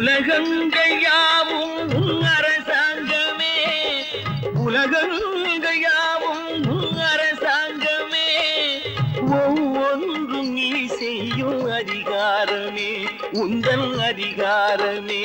உலகங்கள் யாவும் உன் அரசாங்கமே. உலகங்கள் யாவும் உன் அரசாங்கமே. ஒவ்வொன்றும் நீ செய்யும் அதிகாரமே உந்தன் அதிகாரமே.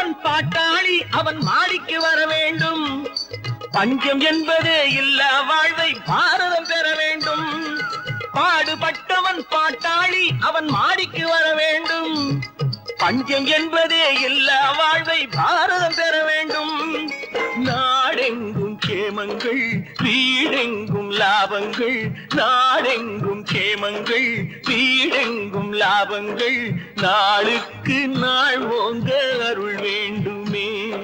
அவன் பாட்டாளி அவன் மாடிக்கு வர வேண்டும். பஞ்சம் என்பதே இல்ல வாழ்வை பாரதம் பெற வேண்டும். பாடுபட்டவன் பாட்டாளி அவன் மாடிக்கு வர வேண்டும். பஞ்சம் என்பதே இல்ல வாழ்வை பாரதம் பெற வேண்டும். நாடெங்கும் கேமங்கள் வீடெங்கும் லாபங்கள் நாடெங்கும் கேமங்கள் வீடெங்கும் லாபங்கள். நாளுக்கு நாள் ஓங்க அருள் வேண்டுமே.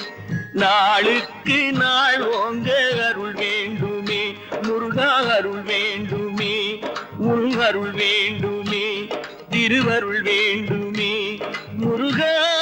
நாளுக்கு நாள் ஓங்க அருள் வேண்டுமே. முருகா அருள் வேண்டுமே. உன் அருள் வேண்டுமே. திருவருள் வேண்டுமே. முருகா